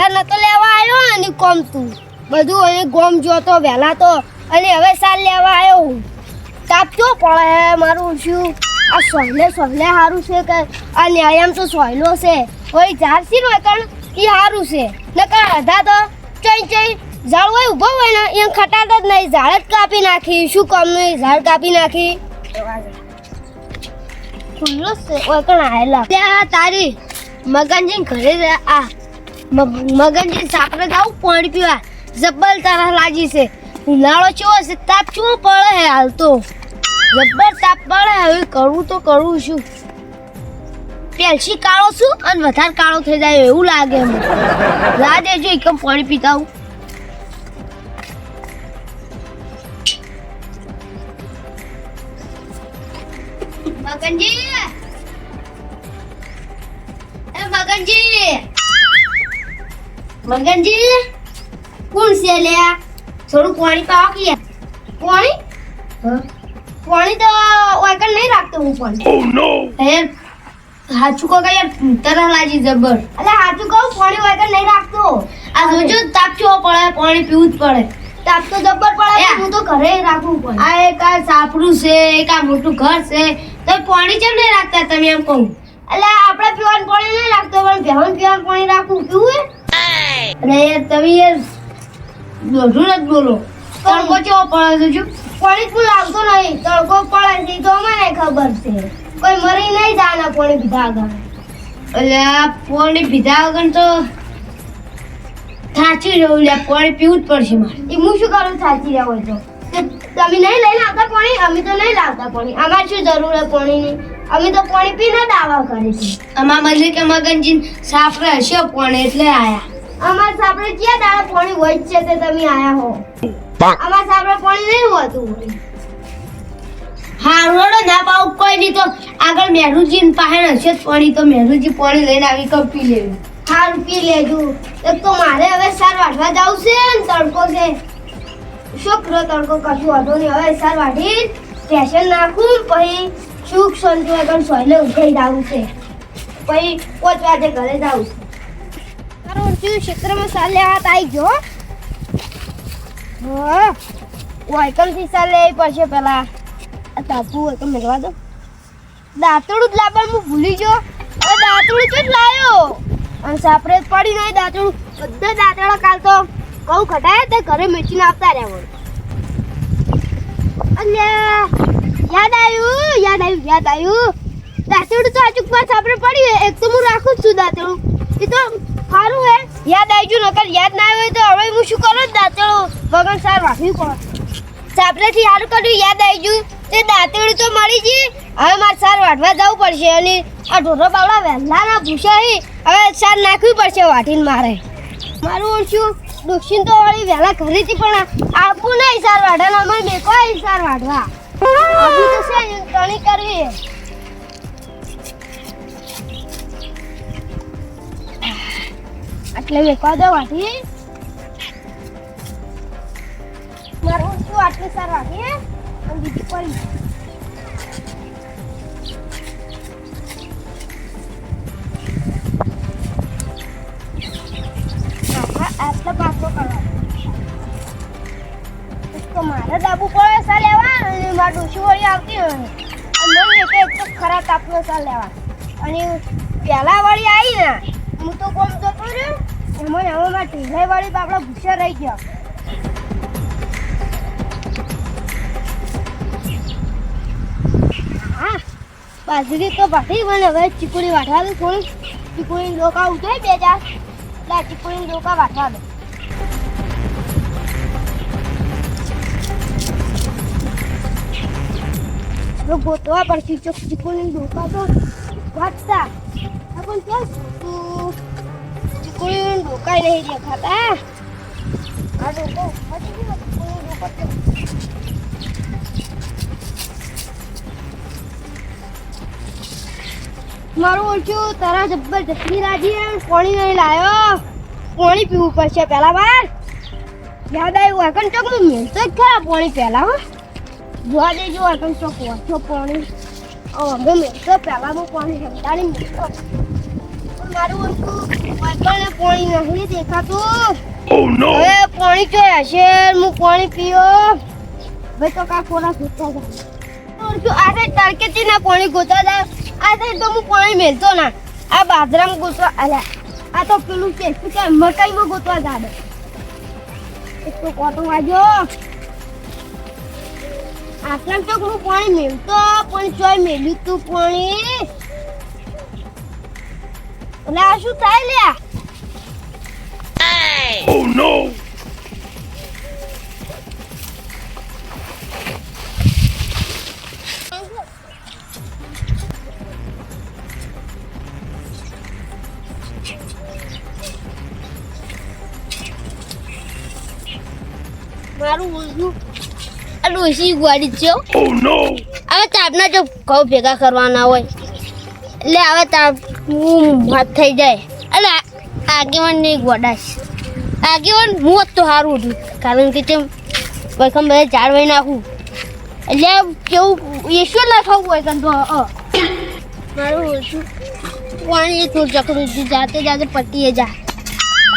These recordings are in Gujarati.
વહેલા નતો લેવા આવ્યો અને કોમ તું. બધું અને ગોમ જોતો, વહેલા તો. અને હવે સાલ લેવા આવ્યો તાપ કેવો પડે મારું શું? આ સહેલે સોહલે સારું છે કે? આ ન્યાયામ તો સહેલો છે. કોઈ ઝાડ સી નો કણ એ સારું છે. નકર અધા તો ચઈ ચઈ ઝાડ હોય ઊભો હોય ને એ ખટાતા જ નહીં. ઝાડ જ કાપી નાખી. શું કામનું ઝાડ કાપી નાખી. ખુલ્લો છે. ઓય, કણ આવેલા ત્યાં તારી મગનજી ઘરે આ મગનજી સાપરે જાવ પાણી પીવા. જબ્બર તારા લાગી છે. ઉનાળો ચેવો છે? તાપ ચેવો પડે હે હાલ તો? જબ્બર તાપ પડે, હવે કરવું તો કરું છું. પેલસી કાળો છું અને વધારે કાળો થઈ જાય એવું લાગે મને. લા દેજો એકમ પાણી પીતા હું મગનજી! એ મગનજી! મગનજી કોણ છે લે થોડું પાણી પાવા કે પાણી? પાણી તો વાયકલ નહીં રાખતો હું પણ. ઓ નો હે હાચું કહો કે યાર તરહ લાજી જબર. એટલે હાચું કહું પાણી વાયકલ નહીં રાખતો. આ જોજો તાપ ચેવો પડે? પાણી પીવું જ પડે. તાપ તો જબર પડે હું તો ઘરે રાખવું પડે આ એક આ સાપડું છે એક આ મોટું ઘર છે. તો પાણી કેમ નહીં રાખતા તમે એમ કહું? એટલે આપણે પીવાનું પાણી નહીં રાખતો પણ ભેહું પીવાનું પાણી રાખવું પીવું હે અને યાર તમે યાર દોઢું જ બોલો. તડકો કેવો પડે છે જો? પાણી જ લાગતો નહીં. તડકો પડે છે તો મને ખબર છે. કોઈ મરી નહીં જાના પાણી પીધા આગળ એટલે પાણી પીધા વગર તો થાચી રહ્યું લે પાણી પીવું જ પડશે મારે. એ હું શું કરું સાચી રહ્યો હોય તો? તમે નહીં લઈને આવતા પાણી? અમે તો નહીં લાવતા પાણી. અમારે શું જરૂર છે પાણીની? અમે તો પાણી પીને દાવા કરીએ છીએ અમારા મજે કે મગનજી સાફ રહેશે પાણી એટલે આયા. અમારે સાંભળે ક્યાં દાડા પાણી હોય છે તે તમે આયા હો? અમાર સાંભળે પાણી નહીં હોતું. હા રોડો ના પાવું કોઈ નહીં તો આગળ મેરુજી પાસે હશે જ પાણી તો મેરુજી પાણી લઈને આવી કપી લેવું હારું પી લેજો. એક તો મારે હવે સાર વાઢવા જવું છે ને તડકો છે. શુક્ર તડકો કશું વાંધો નહીં. હવે સાર વાઢી સ્ટેશન નાખું પછી સુખ શાંતિ વગર સોયલે ઉઠાઈ જવું છે. પછી પાંચ વાગે ઘરે જવું છે. આ દાંતડું ભૂલી ગયો. હવે દાંતડું સાપરે પડી નહીં દાંતડું. બધા દાંતડા કાલ તો કહું ખટાય તે ઘરે મેચીને આપતા રહ્યા યાદ આવ્યું યાદ આવ્યું યાદ આવ્યું. દાંતડું તો અચૂક પાસ આપણે પડી એક તો હું રાખું જ છું દાંતડું. એ તો સારું હે? યાદ આવી નકર યાદ ના આવ્યું તો હવે હું શું કરું? દાંતડું વગર સાર વાગવી પડે. સાપરેથી સારું કર્યું, યાદ આવી તે દાંતળું તો મળી ગઈ હવે મારે સાર વાટવા જવું પડશે અને આ ઢોરો બાવડા વહેલા ના ભૂસા હવે સાર નાખવી પડશે વાટીને મારે. મારું ઓળખ્યું દક્ષિણ તો વળી વહેલા ઘરેથી, પણ આપવું નહીં સાર વાઢવાના મને બેકો સાર વાઢવા. આપી તો છે કરવી એટલે વેકવા દો વાટી મારું શું આટલે સાર વાટી અને બીજી પડી આટલા આટલા પાકો કરવા. તો મારે દાબુ પડે સા લેવા અને મારે ડોશી વળી આવતી હોય. અને મને તાપનો સા લેવા. અને પહેલા વાળી આવી ને, હું તો કોમ તો કર્યું. એમાં હવે મારા ઢીલાઈ વાળી બાપડા ગુસ્સે રહી ગયા. હા બાજરી તો ભાટી મને હવે ચીકુડી વાટવા દે થોડી. ચીકુડી ડોકા ઉઠાય બે ચાર એટલે ચીકુડી ડોકા વાટવા દે. ગોતવા પડશે. ચોક ચીકુડી ડોકા તો વાટતા પણ ક્યાં આ ડોકો વાટી ગયો ચીકુડી ડોકો મારું ઓછું તારા જબ્બર જતી રાજી પાણી નહીં લાયો. પાણી પીવું પડશે પહેલા બાર. યાદ આવ્યું આકન ચોક હું મેલતો જ ખરા પાણી પહેલા હો. જોવા દેજો આકન ચોક ઓછો પાણી. હવે મેલતો પહેલા હું પાણી જમતા નહીં પણ મારું પાણી નહીં દેખાતું. Oh હવે પાણી તો હશે હું પાણી પીયો ભાઈ તો કા ખોરાક ગોતા જાય? તો આજે તડકેથી ના પાણી ગોતવા જાય. આજે તો હું પાણી મેલતો ના. આ બાજરામાં ગોતવા અલ્યા આ તો પેલું છે શું કે મકાઈમાં ગોતવા જાય એક તો કોટો વાગ્યો. આટલા તો હું પાણી મેલતો પણ ચોય મેલ્યું તું પાણી. એટલે આ શું થાય લ્યા Oh no! મારું ઊંધું આ ડોસી ગોળી છે હો. Oh no! હવે તાપના જો ઘઉં ભેગા કરવાના હોય એટલે હવે હું હાથ થઈ જાય. એટલે આ- આગેવાન નહીં ગોડાશ આગેવાન, હું જ તો સારું હતું કારણ કે તેમ વૈકમ બધા જાળવાઈ નાખું. એટલે કેવું ઈશ્વર લખાવું હોય કંઈ તો મારું ઓછું પાણી થોડું ચકડું જાતે જાતે પટીએ જા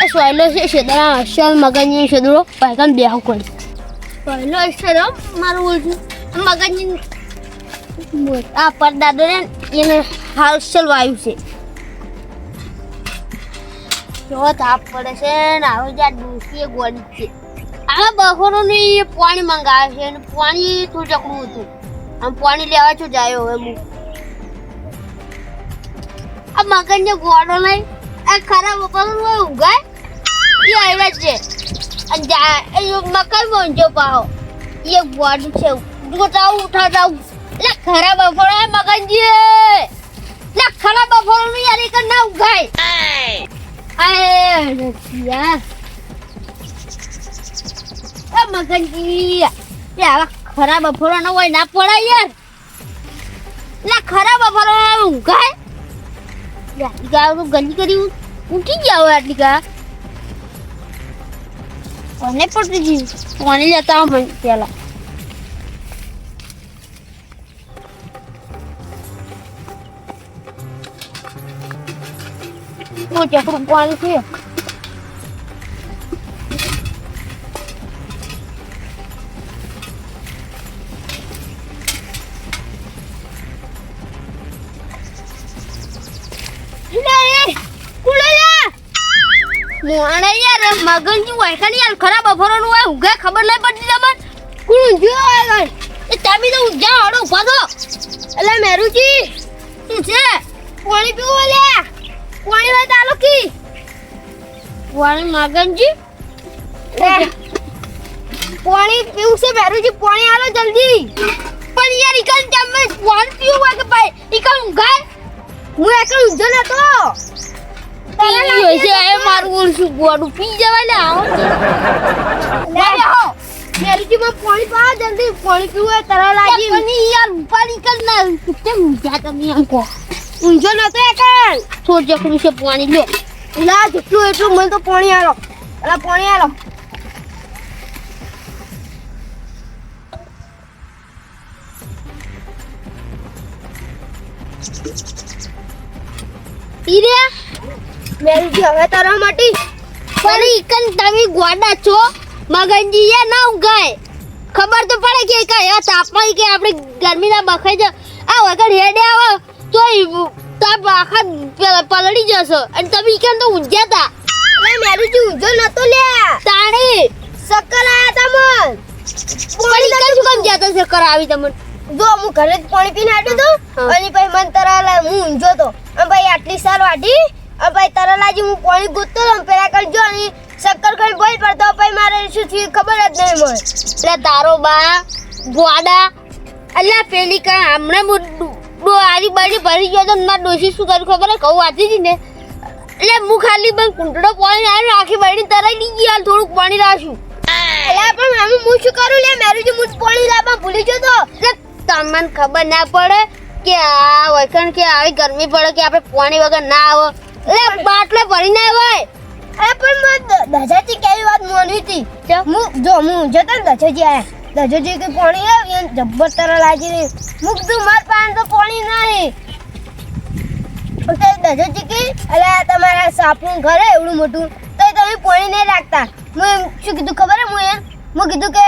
એ સોયલો છે શેદરા અસલ મગજની શેદરો વૈકમ બેહું કરી પહેલો અક્ષર મારું ઓછું. મગજની આ પરદાદો ને, એને હાલસલ વાયુ છે. જો તાપ પડે છે ને, હવે જ્યાં છે. આ બહોરો ને એ પાણી મંગાવે છે પાણી હતું. આમ પાણી લેવા છું જાય હવે હું. આ મગજને ગોળો નહીં આ ખરાબ વપરાનું હોય ઉગાય, એ આવ્યા છે. અને મકાઈ મોંજો પાહો. એ ગોળ છે. ઉઠાવ ઉઠાવ લે ખરાબ બફોડો હે મગનજી લે ખરાબ બફોડો નું યાર એક ના ઉગાય આય રસિયા એ મગનજી, એ આવા ખરાબ બફોડો ન હોય, ના પડાય યાર. લે ખરાબ બફોડો ઉગાય યાર ગા તો ગલી કરી ઉઠી ગયા હોય આટલી કા કોને પડતી જી કોને લેતા હું પેલા? હું ચકડું પાણી છે મોણે યાર ખરાબ અફરોનું હોય ઊંઘે ખબર નહીં પડતી તમને કુણ એ તમે તો ઊંઘા હડો એટલે મેરુજી છે પાણી પીવું લે પાણી હોય તાલો કી. પાણી મગનજી? પાણી પીવું છે પાણી આલો જલ્દી. પણ યાર ઇકલ તમે પાણી પીવું હોય કે ભાઈ? ઇકલ ઊંઘાય? હું એકલ ઊંઝો નતો. છે એ મારું ઓળશું ગોડું પી જવા લે આવો લે આવો મેરુજી માં પાણી પા જલ્દી. પાણી પીવું હોય તરા લાગી. પણ યાર ઉપર ઇકલ ના કેમ ઊંઝા તમે કો ઊંઝો નતો એકલ થોડ જકડું છે પાણી લ્યો. લા જેટલું એટલું મને તો પાણી આલો. અલા પાણી આલો. ઈરે મેરુજી હવે તારા માટે પણ ઈકન તમે ગોડા છો. મગનજી એ ના ઊંઘાય ખબર તો પડે કે કઈ એવા તાપમાં કે આપણે ગરમીના બખાઈ જ આ વગર હેડે આવે. તો ઈ આખા પલળી જશો. અને તમે ઈકન તો ઊંઘ્યા તા? લે મેરુજી ઊંઝો નતો લે તાણી? સક્કર આયા તમન. પણ ઈકન શું કામ જ્યાં તા ચક્કર આવી તમને? જો હું ઘરે જ પાણી પીને આટલું તો. અને પછી મન તરાલા હું ઊંઝો તો. અને ભાઈ આટલી સાર વાટી અને ભાઈ તરાલાજી હું પાણી ગોતતો તો પેલા કરજો અને શક્કર ખાઈ બોલ પડતો પછી મારે શું થયું ખબર જ નહીં મળે એટલે તારો બા ગોડા અલ્યા પેલી કા હમણાં હું બારી ભરી ગયો તો મારા ડોશી શું કર્યું ખબર હે? કહું વાંચી હતી ને. એટલે હું ખાલી બસ કુંટડો પાણી આવ્યો આખી બારી તરાઈ દીધી ગયા થોડુંક પાણી રાખ્યું એટલે પણ મામુ હું શું કરું લે? મેરુજી હું જ પાણી લાવવા ભૂલી ગયો તો. એટલે તમને ખબર ના પડે કે આ વૈકણ કે આવી ગરમી પડે કે આપણે પાણી વગર ના આવે. એટલે બાટલો ભરી ના હોય અરે પણ મેં દજાજી કેવી વાત મોની હતી? હું જો હું જતો દજાજી આયા. દજાજી કે પાણી આવ્યું જબ્બર તરા લાગી રહી મુક તું માર પાન તો પાણી નહીં. તો દજો ચીકી એટલે તમારા સાપનું ઘર એવડું મોટું. તો તમે પાણી નહીં રાખતા. હું શું કીધું ખબર હે હું એમ હું કીધું કે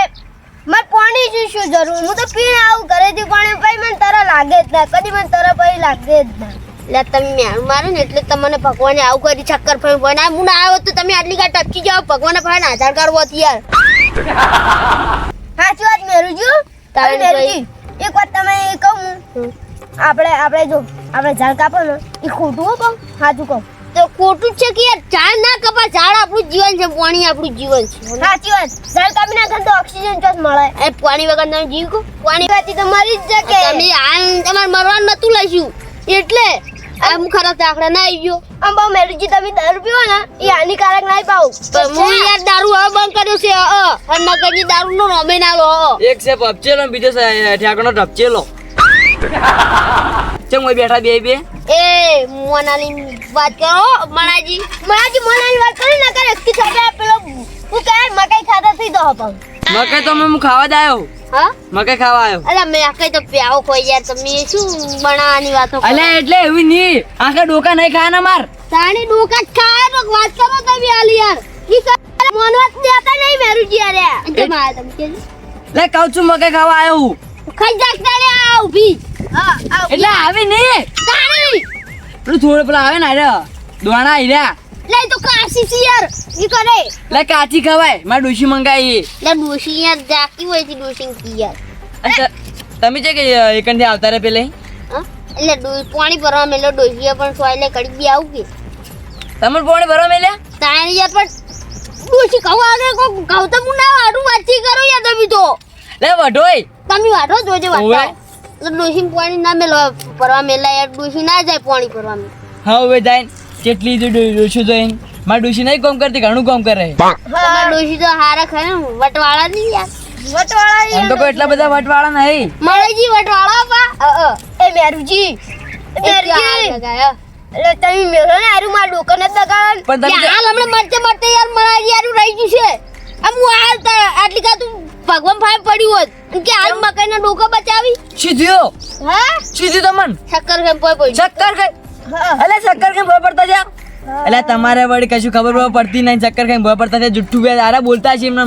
મારે પાણી શું શું જરૂર? હું તો પીને આવું ઘરેથી પાણી પછી મને તરસ લાગે જ ના. કદી મને તરસ પછી લાગે જ ના. એટલે તમે મેણું મારો ને એટલે તમને ભગવાને આવું કરી ચક્કર ફરી ના હું ના આવ્યો તો તમે આટલી કા ટપકી જાઓ. ભગવાને ફાઈને આધાર કાર્ડ હોત યાર. સાચી વાત મેરુજી તારી અરે મેરુજી એક વાત તમે કહું. આપણે આપણે જો આપણે ઝાડ કાપો ને એ ખોટું કહું સાચું કહું. તો ખોટું છે કે યાર? ઝાડ ના કપા ઝાડ આપણું જીવન છે પાણી આપણું જીવન છે. સાચી વાત. ઝાડ કાપી નાખે તો ઓક્સિજન ચોસ મળે. એ પાણી વગર તમે જીવ કો? પાણી વાતી તો મરી જ શકે તમે આ તમારે મરવાનું નતું લઈશું એટલે આ હું ખરાબ દાખલા ના આવી ગયો. આમ બહુ મેરુજી તમે દારૂ પીવો ને એ હાનિકારક ના પાઉ. પણ હું યાર દારૂ હવે બંધ કર્યો છે અ અને મગજની દારૂ નો રમે ના લો એક છે પપચેલો ને બીજો છે ઠેકાણો ઢપચેલો ચમ ઓય બેઠા બે બે? એ મોનાલી વાત કરો મણાજી. મણાજી મોનાલી વાત કરી ના કરે એકથી સાથે પેલો હું કે મકાઈ ખાતા થઈ દો પણ મકાઈ તો મેં હું ખાવા જ આવ્યો. હા? મકાઈ ખાવા આવ્યો અલા મેં કઈ તો પ્યાવો ખોઈ યાર તમે શું બનાવવાની વાતો અલે એટલે એવી ની આખા ડોકા નહીં ખાના માર. તાણી ડોકા જ ખાય તો વાત કરો તમે આલી યાર. ઈ કરે મોનવત દેતા નહીં મેરુજી અરે અંતે માં તમે કે લે કહું છું મકે ખાવા આવ્યો હું. ખાઈ જાક તાણે આ ઊભી. હા એટલે આવે ની તાણી! પેલું થોડું પેલા આવે ને અરે દોણા રહ્યા લે તો કાશી યાર. ઈ કરે લે કાચી ખવાય. મારે ડોશી મંગાવી લે ડોશી યાર જાકી હોય છે ડોશી કી યાર. તમે છે કે એકંદે આવતા રે પેલે એટલે ડો પાણી ભરવા મેલો ડોશીએ પણ સોયલે કડી બી આવું કે. તમે પાણી ભરવા મેલે તાણ યાર પણ ડોશી કહું આગળ કો કહું તો હું ના વાડું વાચી કરો યાર તમે તો. લે વઢોય તમે વાઢો જોજો તો ડોશી પાણી ના મેલો ભરવા મેલા યાર ડોશી ના જાય પાણી ભરવા મેં હા હવે જાય કેટલી જો ડોશી જોઈને મારી ડુશી નહીં કામ કરતી ઘણું કામ કરે. તમારા ડુશી તો હારા ખરે વટવાળા નહીં યાર. વટવાળા આમ તો કોઈ એટલા બધા વટવાળા નહીં. મળેજી વટવાળા પા. અ, અ, એ મેરુજી. મેરુજી. એટલે તમે મેરો ને આરું માર ડોકર ને દગાડો પણ તમે હાલ હમણાં મરતે મરતે યાર મળાજી યારું રહી ગયું છે. આમ હું હાલ આટલી કા તું ભગવાન ફાય પડ્યું હોત. એમ કે હાલ મકાઈના ડોકા બચાવી. સીધ્યો હા? સીધ્યું તમન. શક્કર કેમ પોય પડી ચક્કર કઈ અલે શક્કર કેમ ભય પડતા જા એટલે તમારે વળી કશું ખબર પડતી નહીં ચક્કર ખાઈ ભય પડતા જુઠ્ઠું બે આરા બોલતા છે એમને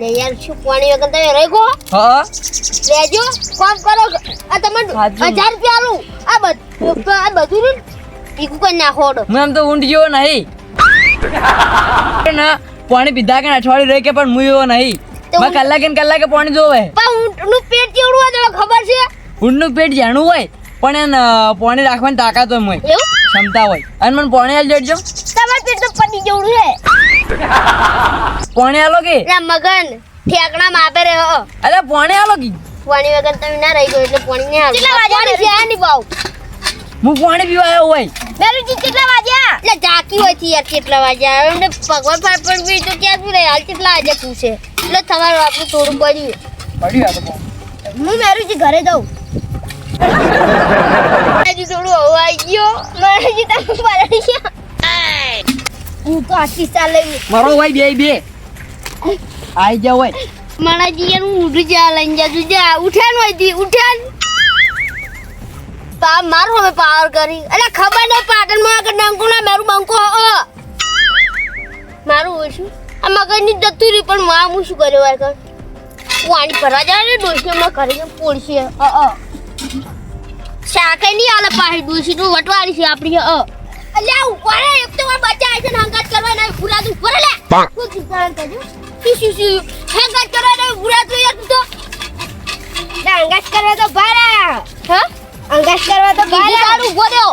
ને યાર શું પાણી વગર તમે રહી ગો હા લેજો કામ કરો. આ તમે સાચું. રૂપિયા આલું. આ બધું આ બધું ને ભીખું કરી નાખો હું એમ તો ઊંટ જેવો નહીં. ના પાણી પીધા કે અઠવાડિયું રહી કે પણ હું એવો નહીં. મેં કલાકે ને કલાકે પાણી જોવે. પણ ઊંટનું પેટ કેવડું હોય તમને ખબર છે? ઊંટનું પેટ જાણું હોય પણ એને પાણી રાખવાની તાકાત હોય એવું? ક્ષમતા હોય. અને મને પોણે હાલ જડજો તમારે પેટ તો પડી જવું છે. પોણે હાલો કે? ના મગન ઠેકણા માપે રહે. હો અલે પાણી હાલો કે? પોણી વગર તમે ના રહી ગયો એટલે પોણી ને આવે કેટલા વાગ્યા છે? નહીં પાવ. હું પોણે પીવા આવ્યો હોય. મેરુજી કેટલા વાગ્યા? એટલે જાકી હોયથી યાર કેટલા વાગ્યા હવે એમને ભગવાન ફાટ પણ બી તો ક્યાં શું રહે? હાલ કેટલા વાગ્યા પૂછે છે એટલે તમારું આપણું થોડું પડ્યું પડ્યું આ તો હું હું મેરુજી ઘરે જાઉં. હજી થોડું હવા આવી ગયો મેરુજી તમે પલળી ગયા હું તો આટલી ચાલ મારો ભાઈ બે બે. આઈ જાવ હોય મારા યાર હું ઉઠી જા લઈને જાજુ જા ઉઠ્યા હોય તી ઉઠ્યા પા મારો હવે પાવર કરી અરે ખબર નહીં પાટણમાં આગળ ડંકો ના મારું બંકો અ મારું ઓછું આ મગજની જતું રહ્યું પણ માં હું શું કર્યો વાર કર પાણી ભરવા જાય ને ડોસી માં જઈને પોળશે અ અ શાકે નહીં આલે પાહી દુસી નું વટવાળી છે આપણી અ અલ્યા ઉપર એક તો વાર બચ્ચા છે ને હંગાત કરવા ના પૂરા દુ ઉપર લે. શું ચિંતા કરજો? શું સી સી હંગાત કરવા ના પૂરા દુ યાર તો. હંગાત કરવા તો ભારા હ? હંગાત કરવા તો ભારા તારું ઊભો રહ્યો.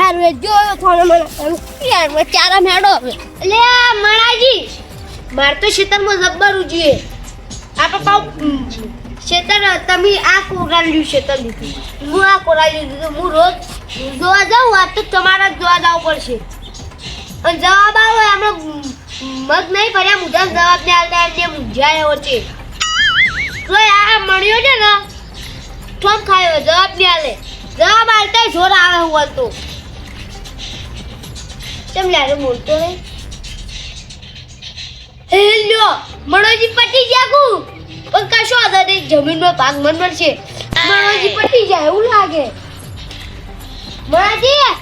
આ રેજો થોડો મને. યાર બચારા મેડો લે મણાજી. માર તો ખેતરમાં જબ્બર ઉજીએ. આપણે પાઉ ખેતર તમે આ કોરાલ્યું શેતર લીધું. હું આ કોરાલ્યું લીધું હું રોજ જોવા જાઉં આ તો તમારા જોવા જવું પડશે. અને જવાબ આવે આપણે મગ નહીં ભર્યા મુદ્દા જવાબ ને આવતા એટલે મૂંઝાય છે. તો આ મળ્યો છે ને, ઠોમ ખાયો, જવાબ નહીં આલે. જવાબ આવતા જોર આવે હું બોલતો કેમ લાગે બોલતો નહીં? હેલો મણોજી પટી જાગુ પણ કશો આધાર નહીં જમીનનો ભાગ મન મળશે મણોજી પટી જાય એવું લાગે મુણાજી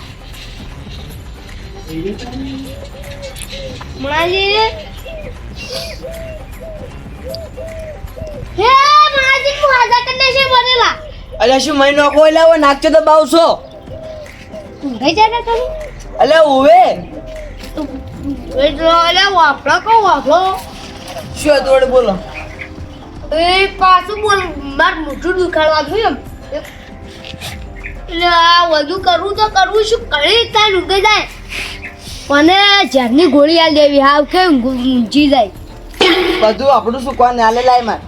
માજી હે મુણાજી હું હાજર કરીને છે બનેલા અલ્યા શું મહિનો કોઈ એટલે હવે નાખજો તો બાવસો ઊંઘાઈ જાય તમે અલ્યા ઉવે એ જો અલે વાપરો કો વાપરો શું દોડ બોલો એ પાછું બોલ માર મોઢું દુખાડવા જોયું એમ. એટલે આ વધુ કરવું તો કરવું શું કરી ત્યાં ઊંઘી જાય. મને ઝેરની ગોળી આ દેવી હાવ કે ઊંઘ- જાય. બધું આપણું શું કોણ હાલે લાય માર.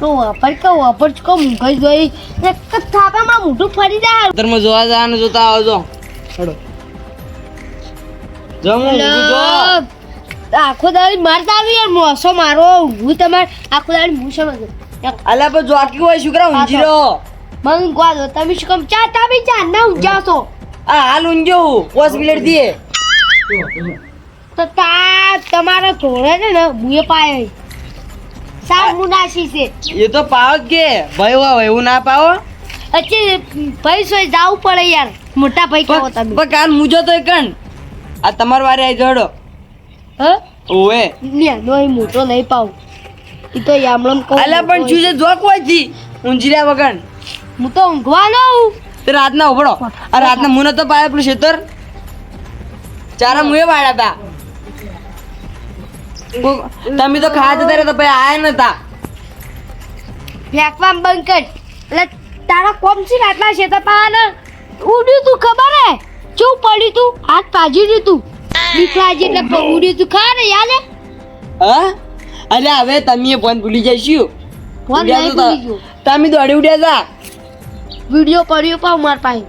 તો વાપર કે વાપર કો ઊંઘી જાય. એક જ થાપામાં મોઢું ફરી જાય. ખેતરમાં જોવા જવાનું જોતા આવજો. હેડો. જમું જો. આખો દાડી મારતા આવી યાર મોસો મારો હું તમારે આખો દાડી હું સમજ અલા પર જોકી હોય શું કરા રહો. રહ્યો મંગવા દો તમે શું કમ ચા તમે ચા ના ઊંજા છો આ હાલ ઊંજો પોસ મિનિટ દીએ. તો તા તમારો ધોળે છે ને મુએ પાય સાવ મુનાશી છે. એ તો પાવ કે ભાઈ હોય એવું ના પાવો. અચ્છે ભાઈ સોય જાવું પડે યાર. મોટા ભાઈ કહો તમે. પણ કાલ મુજો તો કણ. આ તમાર વારે આવી જોડો. હ? ઓવે. ને એ મોટો નહીં પાઉ. એ તો યામળમ કો અલા પણ શું છે જોક હોય જી ઊંઘી રહ્યા વગર. હું તો ઊંઘવાનો તે રાતના ઉભડો. આ રાતના મુને તો પાયા પેલું શેતર. ચારા મુએ વાળ્યા તા. તમે તો ખાવા જતા રહ્યા તો પછી આયા નતા. ફેંકવા બંધ કર. એટલે તારા કોમ છે રાતના શેતર પાવાના? ઉડ્યું તું ખબર હે? ચૂપ પડ્યું તું? હાથ પાજી રહ્યું તું બીક લાગી એટલે પ- તું ખબર હે યાદ હે? અલ્યા હવે તમે ફોન ભૂલી જઈશું. ફોન નહીં ભૂલી જો તમે દોડી ઉડ્યા તા. વિડિયો કર્યો પા માર પાસે.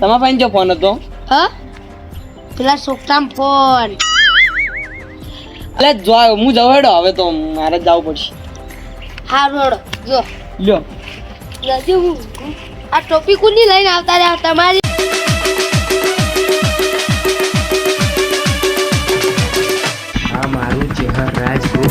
તમારા પાસે જો ફોન હતો? હ? પેલા સોકતામ ફોન. અલે જો હું જવું હવે તો મારે જવું પડશે. હારું હેડો જો. લ્યો. નથી હું. આ ટોપી કુની લઈને આવતા રહ્યા? તમારી